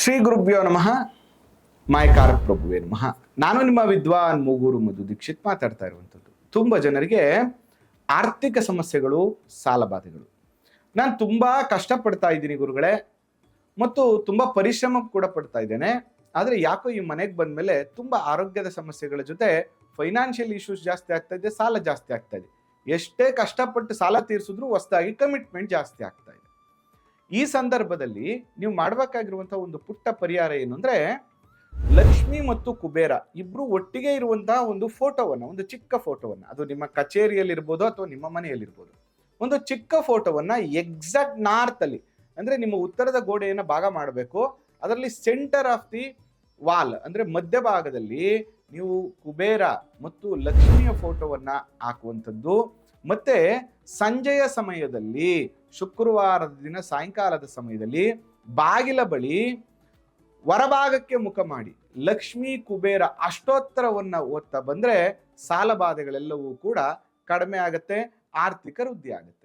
ಶ್ರೀ ಗುರುಭ್ಯೋ ನಮಃ. ಮಾಯಕಾರ ಪ್ರಭುವೇ ನಮಃ. ನಾನು ನಿಮ್ಮ ವಿದ್ವಾನ್ ಮೂಗೂರು ಮಧು ದೀಕ್ಷಿತ್ ಮಾತಾಡ್ತಾ ಇರುವಂಥದ್ದು. ತುಂಬ ಜನರಿಗೆ ಆರ್ಥಿಕ ಸಮಸ್ಯೆಗಳು ಸಾಲಬಾಧೆಗಳು ನಾನು ತುಂಬ ಕಷ್ಟಪಡ್ತಾ ಇದ್ದೀನಿ ಗುರುಗಳೇ. ಮತ್ತು ತುಂಬ ಪರಿಶ್ರಮ ಕೂಡ ಪಡ್ತಾ ಇದ್ದೇನೆ. ಆದರೆ ಯಾಕೋ ಈ ಮನೆಗೆ ಬಂದ ಮೇಲೆ ತುಂಬ ಆರೋಗ್ಯದ ಸಮಸ್ಯೆಗಳ ಜೊತೆ ಫೈನಾನ್ಷಿಯಲ್ ಇಶ್ಯೂಸ್ ಜಾಸ್ತಿ ಆಗ್ತಾ ಇದೆ, ಸಾಲ ಜಾಸ್ತಿ ಆಗ್ತಾ ಇದೆ. ಎಷ್ಟೇ ಕಷ್ಟಪಟ್ಟು ಸಾಲ ತೀರಿಸಿದ್ರು ಹೊಸದಾಗಿ ಕಮಿಟ್ಮೆಂಟ್ ಜಾಸ್ತಿ ಆಗ್ತಾ ಈ ಸಂದರ್ಭದಲ್ಲಿ ನೀವು ಮಾಡಬೇಕಾಗಿರುವಂತಹ ಒಂದು ಪುಟ್ಟ ಪರಿಹಾರ ಏನು ಅಂದ್ರೆ ಲಕ್ಷ್ಮಿ ಮತ್ತು ಕುಬೇರ ಇಬ್ರು ಒಟ್ಟಿಗೆ ಇರುವಂತಹ ಒಂದು ಫೋಟೋವನ್ನು, ಒಂದು ಚಿಕ್ಕ ಫೋಟೋವನ್ನು, ಅದು ನಿಮ್ಮ ಕಚೇರಿಯಲ್ಲಿ ಇರ್ಬೋದು ಅಥವಾ ನಿಮ್ಮ ಮನೆಯಲ್ಲಿರ್ಬೋದು. ಒಂದು ಚಿಕ್ಕ ಫೋಟೋವನ್ನ ಎಕ್ಸಾಕ್ಟ್ ನಾರ್ತ್ ಅಲ್ಲಿ, ಅಂದ್ರೆ ನಿಮ್ಮ ಉತ್ತರದ ಗೋಡೆಯನ್ನು ಭಾಗ ಮಾಡಬೇಕು. ಅದರಲ್ಲಿ ಸೆಂಟರ್ ಆಫ್ ದಿ ವಾಲ್ ಅಂದ್ರೆ ಮಧ್ಯಭಾಗದಲ್ಲಿ ನೀವು ಕುಬೇರ ಮತ್ತು ಲಕ್ಷ್ಮಿಯ ಫೋಟೋವನ್ನ ಹಾಕುವಂಥದ್ದು. ಮತ್ತೆ ಸಂಜೆಯ ಸಮಯದಲ್ಲಿ, ಶುಕ್ರವಾರದ ದಿನ ಸಾಯಂಕಾಲದ ಸಮಯದಲ್ಲಿ ಬಾಗಿಲ ಬಳಿ ಹೊರಭಾಗಕ್ಕೆ ಮುಖ ಮಾಡಿ, ಲಕ್ಷ್ಮೀ ಕುಬೇರ ಅಷ್ಟೋತ್ತರವನ್ನ ಓದ್ತಾ ಬಂದ್ರೆ ಸಾಲ ಬಾಧೆಗಳೆಲ್ಲವೂ ಕೂಡ ಕಡಿಮೆ ಆಗತ್ತೆ, ಆರ್ಥಿಕ ವೃದ್ಧಿ ಆಗುತ್ತೆ.